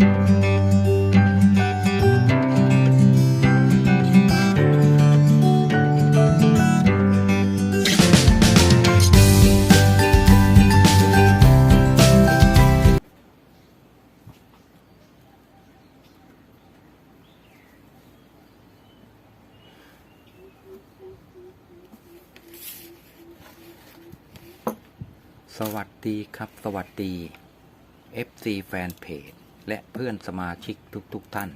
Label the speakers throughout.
Speaker 1: สวัสดีครับ สวัสดี FC แฟนเพจ และเพื่อนสมาชิกทุกๆทท่าน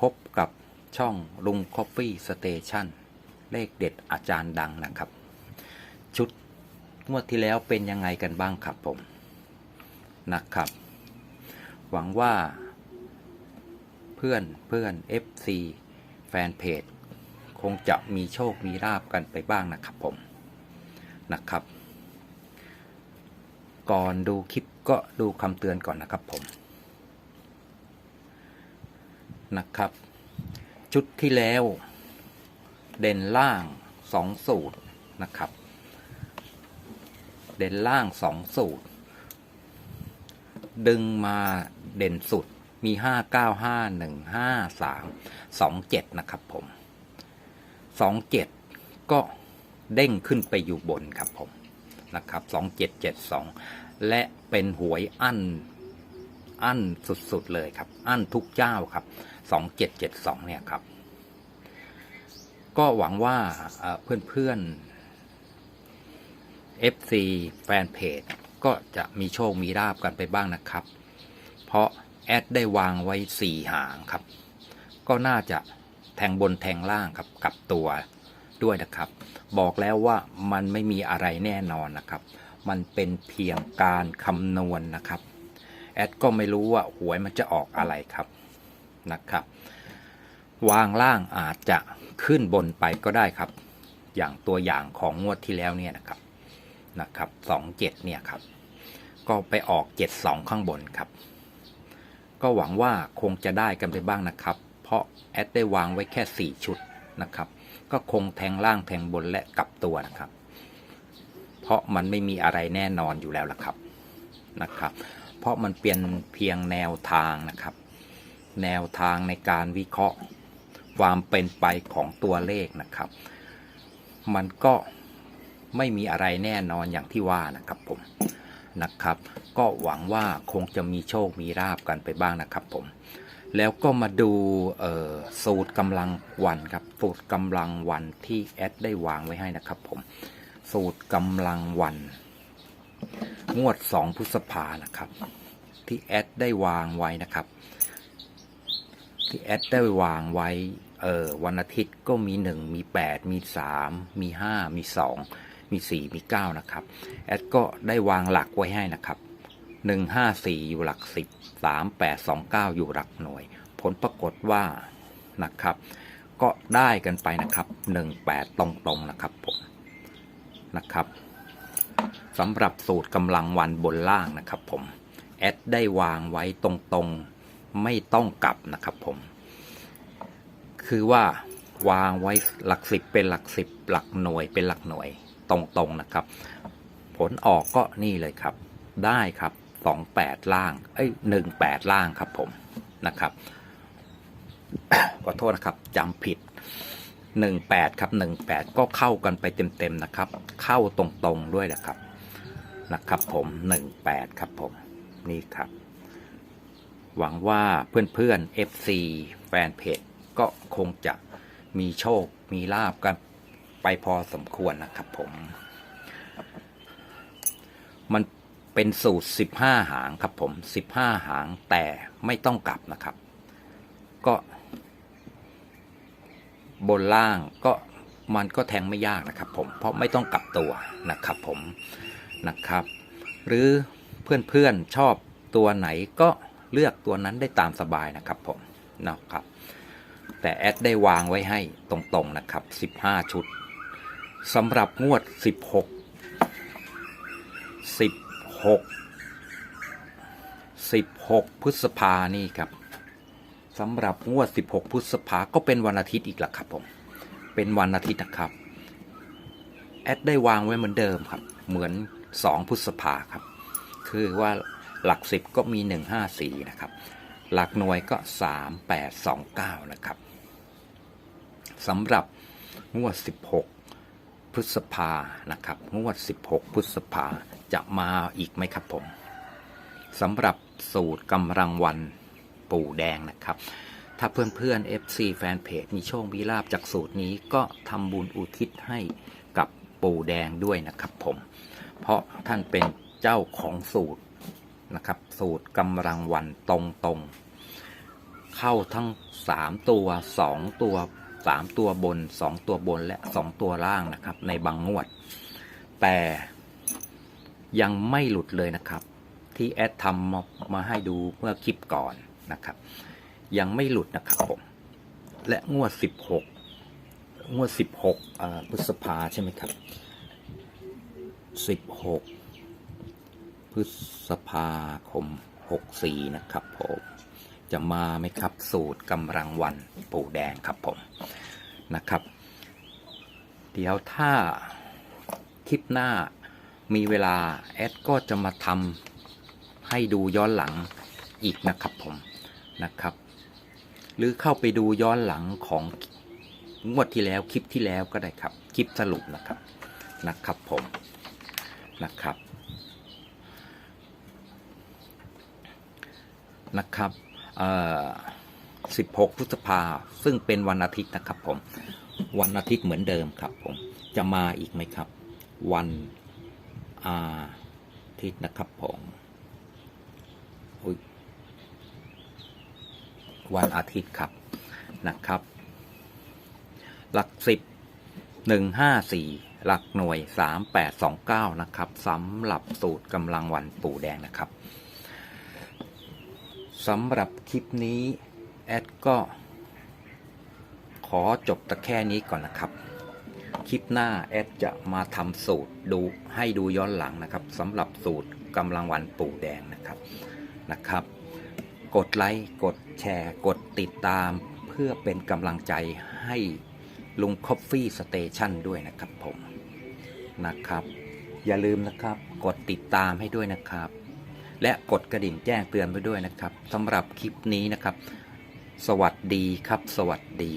Speaker 1: พบกับช่องลุงคอฟฟี่สเตชันเลขเด็ดอาจารย์ดังนะครับ ชุดงวดที่แล้วเป็นยังไงกันบ้างครับผมนะครับ หวังว่า เพื่อนเพื่อน FC แฟนเพจ คงจะมีโชคมีลาบกันไปบ้างนะครับผมนะครับ ก่อนดูคลิปก็ดูคำเตือนก่อนนะครับผม นะครับ ชุดที่แล้ว เด่นล่างสองสูตรนะครับ เด่นล่างสองสูตร ดึงมาเด่นสุดมีห้าเก้าห้าหนึ่งห้าสามสองเจ็ดนะครับผมสองเจ็ดก็เด้งขึ้นไปอยู่บนครับผมนะครับสองเจ็ดเจ็ดสองและเป็นหวยอั้นอั้นสุดๆเลยครับ อั้นทุกเจ้าครับ สองเจ็ดเจ็ดสองเนี่ยครับ ก็หวังว่าเพื่อนเพื่อนๆ FC แฟนเพจก็จะมีโชคมีลาบกันไปบ้างนะครับ เพราะแอดได้วางไว้สี่หางครับ ก็น่าจะแทงบนแทงล่างครับกับตัวด้วยนะครับ บอกแล้วว่ามันไม่มีอะไรแน่นอนนะครับ มันเป็นเพียงการคำนวณนนะครับ แอดก็ไม่รู้ว่าหวยมันจะออกอะไรครับ นะครับ วางล่างอาจจะขึ้นบนไปก็ได้ครับ อย่างตัวอย่างของงวดที่แล้วเนี่ยนะครับนะครับสองเจ็ดเนี่ยครับ ก็ไปออกเจ็ดสองข้างบนครับ ก็หวังว่าคงจะได้กันไปบ้างนะครับ เพราะแอดได้วางไว้แค่สี่ชุดนะครับ ก็คงแทงล่างแทงบนและกลับตัวนะครับ เพราะมันไม่มีอะไรแน่นอนอยู่แล้วล่ะครับนะครับ เพราะมันเป็นเพียงแนวทางนะครับ แนวทางในการวิเคราะห์ความเป็นไปของตัวเลขนะครับ มันก็ไม่มีอะไรแน่นอนอย่างที่ว่านะครับผมนะครับ ก็หวังว่าคงจะมีโชคมีราบกันไปบ้างนะครับผมแล้วก็มาดูสูตรกำลังวันครับ สูตรกำลังวันที่แอดได้วางไว้ให้นะครับผม สูตรกำลังวัน งวด 2 พฤษภานะครับ ที่แอดได้วางไว้นะครับ ที่แอดได้วางไว้ เออวันอาทิตย์ก็มี 1 มี 8 มี 3 มี 5 มี 2 มี 4 มี 9 นะครับ แอดก็ได้วางหลักไว้ให้นะครับ 1 5 4 อยู่หลัก 10 3 8 2 9 อยู่หลักหน่วย ผลปรากฏว่านะครับ ก็ได้กันไปนะครับ 18 ตรงๆนะครับผมนะครับสำหรับสูตรกำลังวันบนล่างนะครับผม แอดได้วางไว้ตรงๆ ไม่ต้องกลับนะครับผม คือว่าวางไว้หลักสิบเป็นหลักสิบหลักหน่วยเป็นหลักหน่วยตรงๆนะครับ ผลออกก็นี่เลยครับ ได้ครับสองแปดล่างเอ้ยหนึ่งแปดล่างครับผมนะครับขอโทษนะครับจำผิดหนึ่งแปดครับหนึ่งแปดก็เข้ากันไปเต็มๆนะครับ เข้าตรงๆด้วยนะครับนะครับผมหนึ่งแปดครับผม นี่ครับ หวังว่าเพื่อนๆ FC แฟนเพจก็คงจะมีโชคมีลาบกันไปพอสมควรนะครับผม มันเป็นสูตร 15 หางครับผม 15 หางแต่ไม่ต้องกลับนะครับ ก็ บนล่างก็มันก็แทงไม่ยากนะครับผม เพราะไม่ต้องกลับตัวนะครับผมนะครับ หรือเพื่อนๆชอบตัวไหนก็ เลือกตัวนั้นได้ตามสบายนะครับผมนะครับ แต่แอดได้วางไว้ให้ตรงๆนะครับ 15 ชุดสำหรับงวด 16 16 16 พฤษภานี่ครับสำหรับงวด 16 พฤษภาก็เป็นวันอาทิตย์อีกแล้วครับผมเป็นวันอาทิตย์นะครับแอดได้วางไว้เหมือนเดิมครับ เหมือน 2 พฤษภาครับ คือว่า หลักสิบก็มี 154 นะครับ หลักหน่วยก็ 3829 นะครับสำหรับงวด 16 พฤษภานะครับงวด 16 พฤษภาจะมาอีกไหมครับผมสำหรับสูตรกำลังวันปู่แดงนะครับ ถ้าเพื่อนๆ FC แฟนเพจมีโชคมีลาบจากสูตรนี้ก็ทำบุญอุทิศให้กับปู่แดงด้วยนะครับผม เพราะท่านเป็นเจ้าของสูตร นะครับ สูตรกำลังวันตรงๆเข้าทั้ง3ตัว2ตัว3ตัวบน2ตัวบนและ2ตัวล่างนะครับ ในบางงวด แต่ยังไม่หลุดเลยนะครับ ที่แอดทำมาให้ดูเมื่อคลิปก่อนนะครับ ยังไม่หลุดนะครับผมและงวด 16 งวด 16เอ่อพฤษภาใช่ไหมครับ 16 ษภาคม 64 นะครับผม จะมาไหมครับสูตรกำลังวันปูแดงครับผมนะครับ เดี๋ยวถ้าคลิปหน้ามีเวลา แอดก็จะมาทำให้ดูย้อนหลังอีกนะครับผมนะครับ หรือเข้าไปดูย้อนหลังของงวดที่แล้วคลิปที่แล้วก็ได้ครับ คลิปสรุปนะครับนะครับผมนะครับ นะครับ16 พฤษภาซึ่งเป็นวันอาทิตย์นะครับผม วันอาทิตย์เหมือนเดิมครับผม จะมาอีกไหมครับ วันอาทิตย์นะครับผมวันอาทิตย์ครับนะครับ หลักสิบหนึ่งห้าสี่หลักหน่วยสามแปดสองเก้านะครับสำหรับสูตรกำลังวันปู่แดงนะครับ สำหรับคลิปนี้แอดก็ ขอจบแต่แค่นี้ก่อนนะครับ คลิปหน้าแอดจะมาทำสูตรดูให้ดูย้อนหลังนะครับสำหรับสูตรกำลังวันปู่แดงนะครับนะครับ กดไลค์กดแชร์ กดติดตามเพื่อเป็นกำลังใจให้ลุงคอฟฟี่สเตชันด้วยนะครับผมนะครับ อย่าลืมนะครับ กดติดตามให้ด้วยนะครับ และกดกระดิ่งแจ้งเตือนไปด้วยนะครับสำหรับคลิปนี้นะครับ สวัสดีครับ สวัสดี